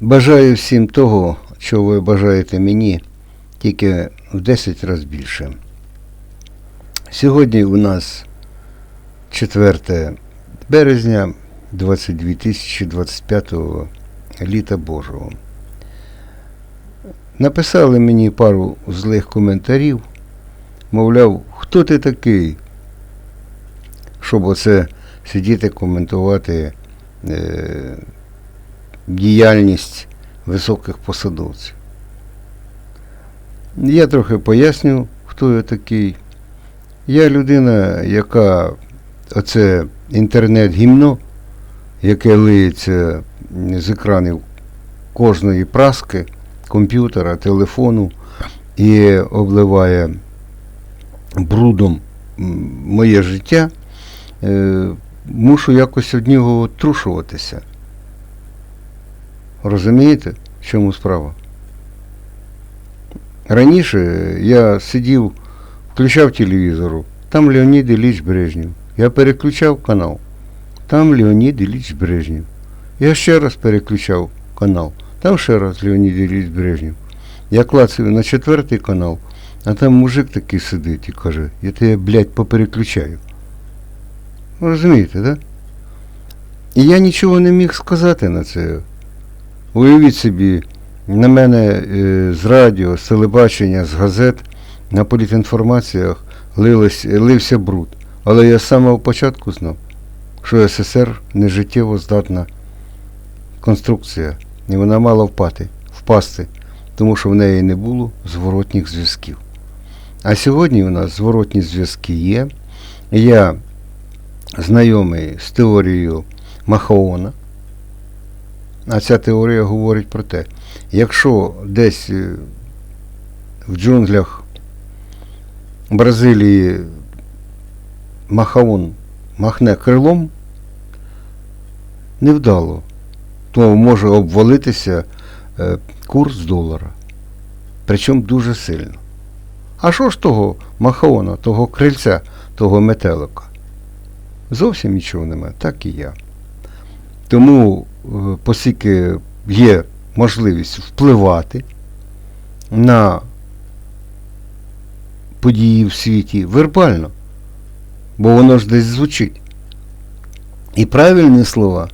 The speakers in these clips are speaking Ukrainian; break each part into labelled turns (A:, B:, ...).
A: Бажаю всім того, що ви бажаєте мені, тільки в 10 разів більше. Сьогодні у нас 4 березня 2025 літа Божого. Написали мені пару злих коментарів, мовляв, хто ти такий, щоб оце сидіти коментувати е, діяльність високих посадовців. Я трохи поясню, хто я такий. Я людина, яка оце інтернет-гімно, яке лиється з екранів кожної праски, комп'ютера, телефону і обливає брудом моє життя, е, мушу якось від нього отрушуватися. Розумієте, в чому справа? Раніше я сидів, включав телевізору, там Леонід Ілліч Брежнєв. Я переключав канал. Там Леонід Ілліч Брежнєв. Я ще раз переключав канал. Там ще раз Леонід Ілліч Брежнєв. Я клацаю на четвертий канал, а там мужик такий сидить і каже, я тебе, блядь, попереключаю. Ви Розумієте, так? Да? І я нічого не міг сказати на це. Уявіть собі, на мене е, з радіо, з телебачення, з газет, на політінформаціях лилось, лився бруд. Але я з самого початку знав, що СССР не життєво здатна конструкція, і вона мала впати, впасти, тому що в неї не було зворотніх зв'язків. А сьогодні у нас зворотні зв'язки є. Я знайомий з теорією Махаона. А ця теорія говорить про те, якщо десь е, в джунглях Бразилії Махаон махне крилом, невдало, то може обвалитися е, курс долара. Причому дуже сильно. А що ж того Махаона, того крильця, того метелика? Зовсім нічого немає, так і я. Тому, е, оскільки є можливість впливати на події в світі вербально, бо воно ж десь звучить. І правильні слова,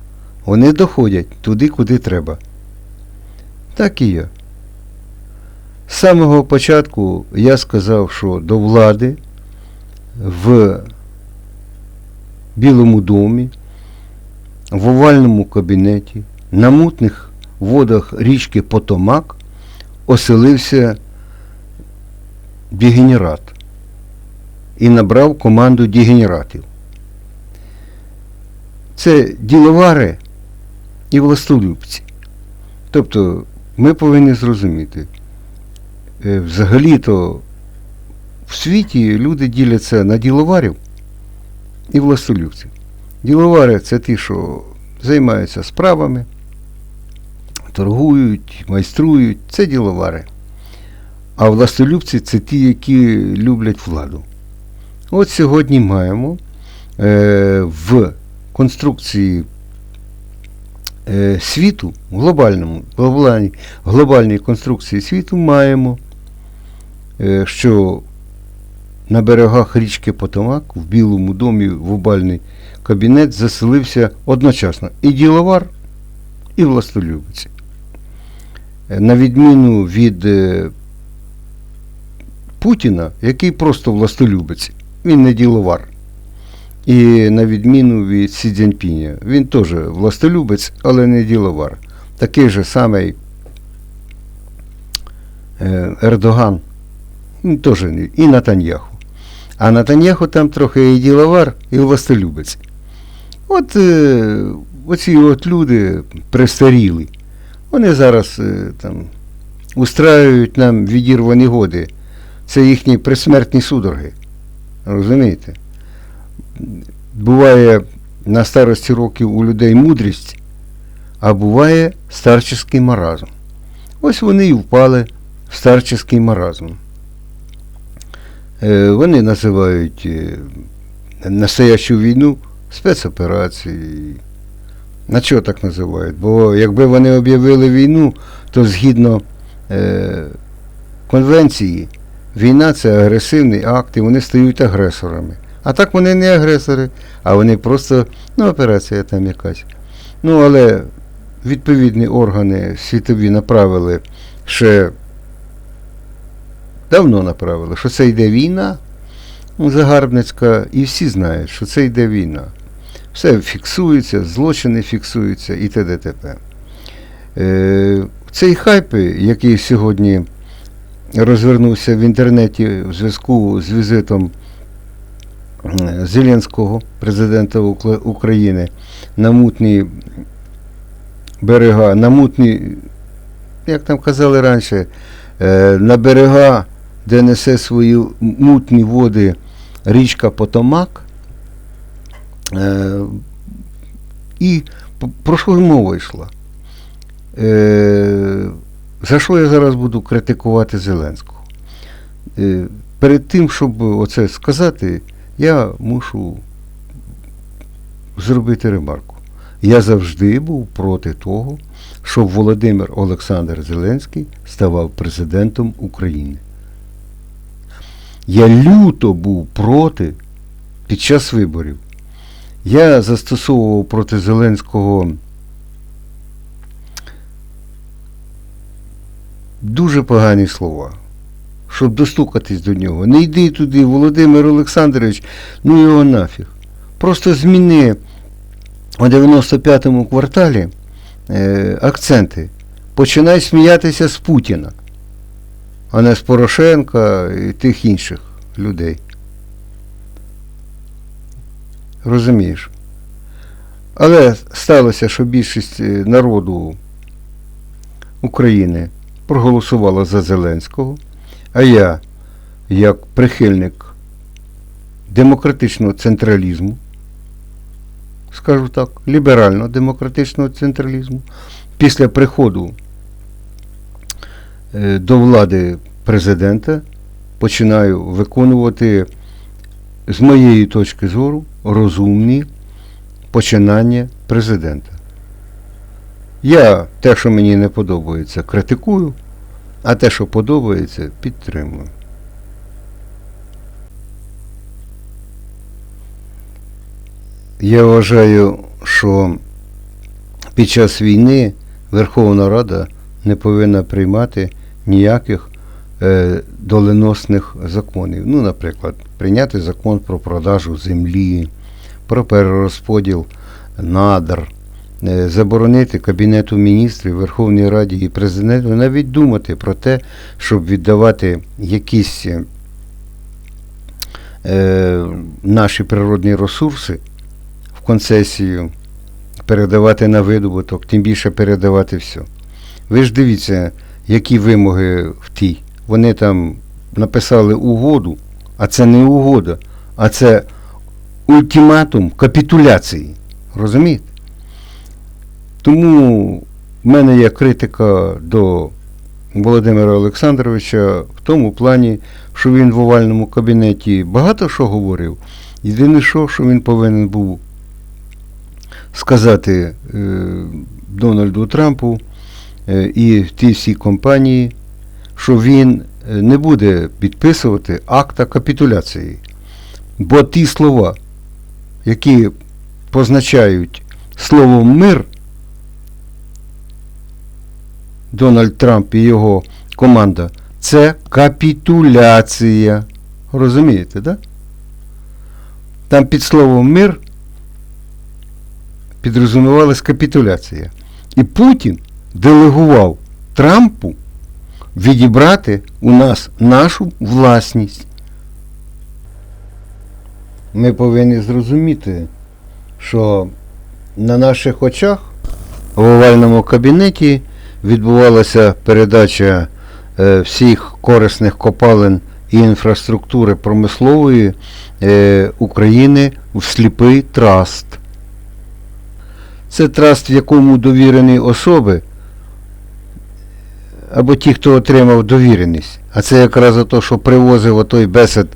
A: вони доходять туди, куди треба. Так і я. З самого початку я сказав, що до влади в Білому домі в овальному кабінеті на мутних водах річки Потомак оселився дегенерат і набрав команду дегенератів. Це діловари і властолюбці. Тобто ми повинні зрозуміти, взагалі-то в світі люди діляться на діловарів і властолюбців. Діловари це ті, що займаються справами, торгують, майструють, це діловари. А властолюбці це ті, які люблять владу. От сьогодні маємо е, в конструкції е, світу, глобальному, глобальній, глобальній конструкції світу маємо, е, що на берегах річки Потомак в Білому домі в обальний кабінет заселився одночасно і діловар, і властолюбець. Е, На відміну від е, Путіна, який просто властолюбець, він не діловар. І на відміну від Сі Цзіньпіня, він теж властолюбець, але не діловар. Такий же самий е, Ердоган, теж не, і Натаньяху. А Натаньяху там трохи і діловар, і властолюбець. От е, оці от люди престаріли, вони зараз е, там устраюють нам відірвані годи. Це їхні присмертні судороги. Розумієте? Буває на старості років у людей мудрість, а буває старческий маразм. Ось вони і впали в старческий маразм. Е, Вони називають е, настоящу війну спецоперацією. На чого так називають? Бо якби вони об'явили війну, то згідно е, конвенції, війна це агресивний акт, і вони стають агресорами. А так вони не агресори, а вони просто, ну, операція там якась. Ну, але відповідні органи світові направили ще давно направили, що це йде війна ну, загарбницька, і всі знають, що це йде війна. Все фіксується, злочини фіксуються і т.д. т.п. Е, цей хайп, який сьогодні розвернувся в інтернеті в зв'язку з візитом е, Зеленського, президента України, на мутні берега, на мутні, як там казали раніше, е, на берега, де несе свої мутні води річка Потомак. Е, і про що мова йшла? Е, за що я зараз буду критикувати Зеленського? Е, перед тим, щоб оце сказати, я мушу зробити ремарку. Я завжди був проти того, щоб Володимир Олександр Зеленський ставав президентом України. Я люто був проти під час виборів. Я застосовував проти Зеленського дуже погані слова, щоб достукатись до нього. Не йди туди, Володимир Олександрович, ну його нафіг. Просто зміни у 95-му кварталі е, акценти. Починай сміятися з Путіна, а не з Порошенка і тих інших людей. Розумієш? Але сталося, що більшість е, народу України проголосувала за Зеленського, а я, як прихильник демократичного централізму, скажу так, ліберально-демократичного централізму, після приходу до влади президента починаю виконувати, з моєї точки зору, розумні починання президента. Я те, що мені не подобається, критикую, а те, що подобається, підтримую. Я вважаю, що під час війни Верховна Рада не повинна приймати ніяких е, доленосних законів. Ну, наприклад, прийняти закон про продажу землі, про перерозподіл надр, е, заборонити Кабінету міністрів, Верховній Раді і президенту навіть думати про те, щоб віддавати якісь е, наші природні ресурси в концесію, передавати на видобуток, тим більше передавати все. Ви ж дивіться, які вимоги в тій. Вони там написали угоду, а це не угода, а це ультиматум капітуляції. Розумієте? Тому в мене є критика до Володимира Олександровича в тому плані, що він в овальному кабінеті багато що говорив. Єдине, що, що він повинен був сказати е, Дональду Трампу і тій всій компанії, що він е, не буде підписувати акта капітуляції. Бо ті слова, які позначають словом мир, Дональд Трамп і його команда, це капітуляція. Розумієте, так? Да? Там під словом мир підрозумівалась капітуляція. І Путін делегував Трампу відібрати у нас нашу власність. Ми повинні зрозуміти, що на наших очах в овальному кабінеті відбувалася передача е, всіх корисних копалин і інфраструктури промислової е, України в сліпий траст. Це траст, в якому довірені особи, або ті, хто отримав довіреність. А це якраз за те, що привозив отой бесед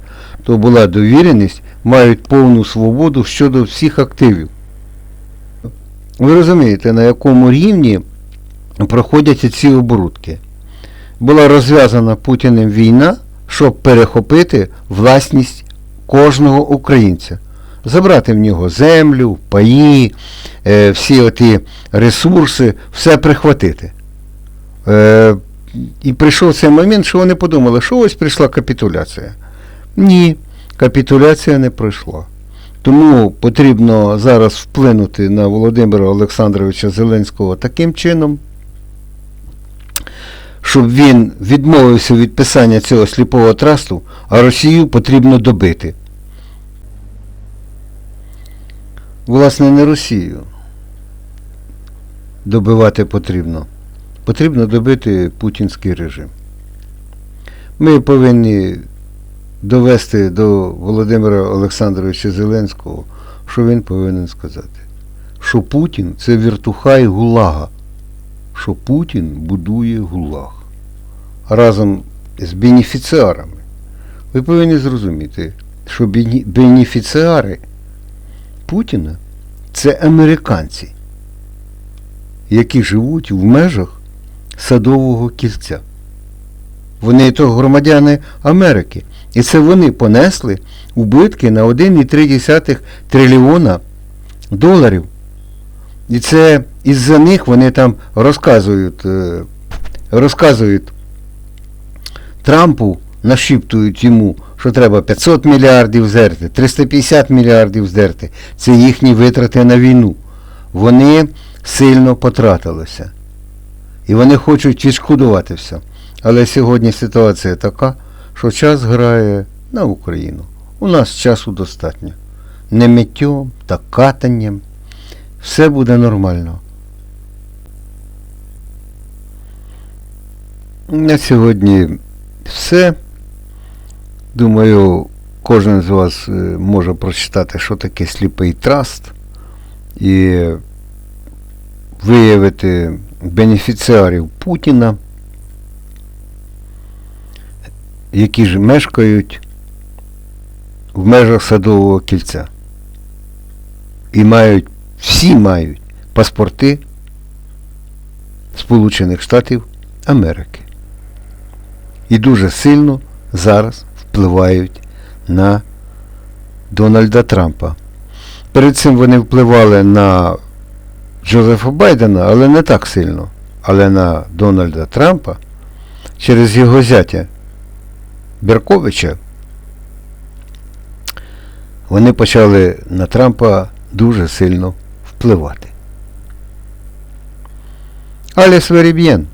A: то була довіреність, мають повну свободу щодо всіх активів. Ви розумієте, на якому рівні проходять ці оборудки. Була розв'язана Путіним війна, щоб перехопити власність кожного українця. Забрати в нього землю, паї, е, всі оті ресурси, все прихватити. І прийшов цей момент, що вони подумали, що ось прийшла капітуляція. Ні, капітуляція не пройшла. Тому потрібно зараз вплинути на Володимира Олександровича Зеленського таким чином, щоб він відмовився від писання цього сліпого трасту, а Росію потрібно добити. Власне, не Росію. Добивати потрібно. Потрібно добити путінський режим. Ми повинні довести до Володимира Олександровича Зеленського, що він повинен сказати. Що Путін це віртухай гулага. Що Путін будує гулаг. Разом з бенефіціарами. Ви повинні зрозуміти, що бенефіціари Путіна це американці, які живуть в межах садового кільця. Вони то громадяни Америки. І це вони понесли убитки на 1,3 трильйона доларів. І це із-за них вони там розказують, е, розказують Трампу, нашіптують йому, що треба 500 мільярдів здерти, 350 мільярдів здерти. Це їхні витрати на війну. Вони сильно потратилися. І вони хочуть відшкодувати все. Але сьогодні ситуація така, що час грає на Україну. У нас часу достатньо. Не миттєм та катанням. Все буде нормально. На сьогодні все. Думаю, кожен з вас е, може прочитати, що таке сліпий траст і виявити бенефіціарів Путіна, які ж мешкають в межах Садового кільця. І мають, всі мають паспорти Сполучених Штатів Америки. І дуже сильно зараз впливають на Дональда Трампа. Перед цим вони впливали на Джозефа Байдена, але не так сильно. Але на Дональда Трампа через його зятя Берковича вони почали на Трампа дуже сильно впливати. Аліс Веріб'єн.